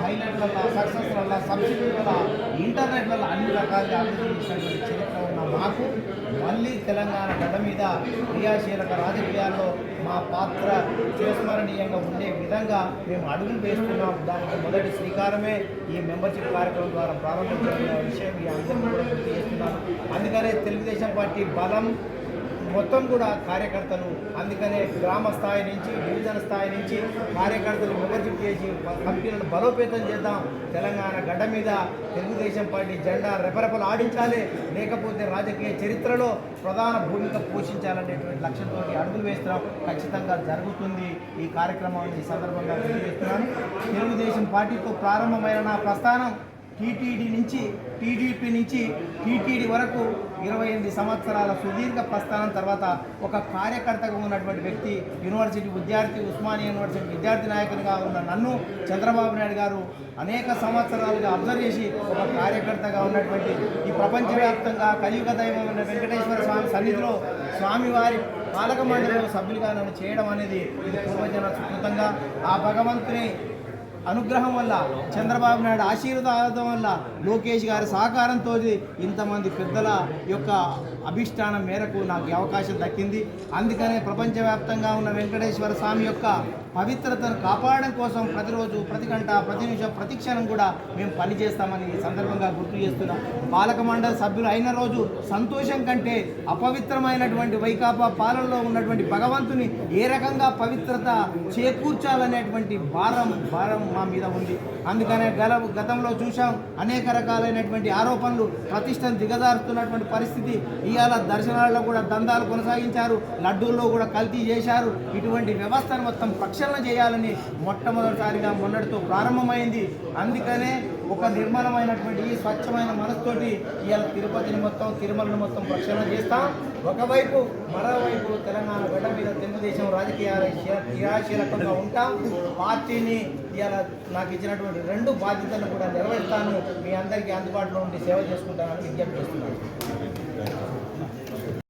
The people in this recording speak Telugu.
హైలైండ్ వల్ల సక్సెస్ వల్ల అన్ని రకాలుగా అభివృద్ధి చరిత్ర ఉన్న మాకు మళ్ళీ తెలంగాణ గడ్డ మీద క్రియాశీలక రాజకీయాల్లో మా పాత్ర చిరస్మరణీయంగా ఉండే విధంగా మేము అడుగులు వేస్తున్నాం దానికి మొదటి శ్రీకారమే ఈ మెంబర్షిప్ కార్యక్రమం ద్వారా ప్రారంభించిన విషయం ఈ అందరికీ కూడా గుర్తు చేస్తున్నాను అందుకనే తెలుగుదేశం పార్టీ బలం మొత్తం కూడా కార్యకర్తలు అందుకనే గ్రామ స్థాయి నుంచి డివిజన్ స్థాయి నుంచి కార్యకర్తలు మెంబర్షిప్ చేసి కంపెనీలను బలోపేతం చేద్దాం. తెలంగాణ గడ్డ మీద తెలుగుదేశం పార్టీ జెండా రెపరెపలు ఆడించాలి. లేకపోతే రాజకీయ చరిత్రలో ప్రధాన భూమిక పోషించాలనేటువంటి లక్ష్యంతో అడుగులు వేస్తున్నాం. ఖచ్చితంగా జరుగుతుంది ఈ కార్యక్రమాన్ని ఈ సందర్భంగా తెలియజేస్తున్నాను. తెలుగుదేశం పార్టీతో ప్రారంభమైన నా ప్రస్థానం టీటీడీ నుంచి టీడీపీ నుంచి టీటీడీ వరకు ఇరవై ఎనిమిది సంవత్సరాల సుదీర్ఘ ప్రస్థానం తర్వాత ఒక కార్యకర్తగా ఉన్నటువంటి వ్యక్తి యూనివర్సిటీ విద్యార్థి ఉస్మానియా యూనివర్సిటీ విద్యార్థి నాయకునిగా ఉన్న నన్ను చంద్రబాబు నాయుడు గారు అనేక సంవత్సరాలుగా అబ్జర్వ్ చేసి ఒక కార్యకర్తగా ఉన్నటువంటి ఈ ప్రపంచవ్యాప్తంగా కలియుగ దైవం ఉన్న వెంకటేశ్వర స్వామి సన్నిధిలో స్వామివారి పాలక మండలిలో సభ్యులుగా నన్ను చేయడం అనేది ఇది పూర్వజన సుకృతంగా ఆ భగవంతుని అనుగ్రహం వల్ల చంద్రబాబు నాయుడు ఆశీర్వాదం వల్ల లోకేష్ గారి సహకారంతో ఇంతమంది పెద్దల యొక్క అభిష్టానం మేరకు నాకు అవకాశం దక్కింది. అందుకనే ప్రపంచవ్యాప్తంగా ఉన్న వెంకటేశ్వర స్వామి యొక్క పవిత్రతను కాపాడడం కోసం ప్రతిరోజు ప్రతి గంట ప్రతి నిమిషం ప్రతి క్షణం కూడా మేము పనిచేస్తామని ఈ సందర్భంగా గుర్తు చేస్తున్నాం. పాలక మండలి సభ్యులు అయిన రోజు సంతోషం కంటే అపవిత్రమైనటువంటి వైకాపా పాలనలో ఉన్నటువంటి భగవంతుని ఏ రకంగా పవిత్రత చేకూర్చాలనేటువంటి భారం భారం మా మీద ఉంది. అందుకనే గల గతంలో చూసాం అనేక రకాలైనటువంటి ఆరోపణలు ప్రతిష్టను దిగజారుతున్నటువంటి పరిస్థితి. ఇవాళ దర్శనాలలో కూడా దందాలు కొనసాగించారు. లడ్డూల్లో కూడా కల్తీ చేశారు. ఇటువంటి వ్యవస్థను మొత్తం ప్రక్షాళన చేయాలని మొట్టమొదటిసారిగా మొన్నటితో ప్రారంభమైంది. అందుకనే ఒక నిర్మలమైనటువంటి ఈ స్వచ్ఛమైన మనసుతోటి ఇవాళ తిరుపతిని మొత్తం తిరుమలను మొత్తం ప్రక్షాళన చేస్తాం. ఒకవైపు మరోవైపు తెలంగాణ మీద తెలుగుదేశం రాజకీయాల క్రియాశీలకంగా ఉంటాం. పార్టీని ఇవాళ నాకు ఇచ్చినటువంటి రెండు బాధ్యతలను కూడా నిర్వహిస్తాను మీ అందరికీ అందుబాటులో ఉండి సేవ చేసుకుంటానని విజ్ఞప్తి చేస్తున్నాను.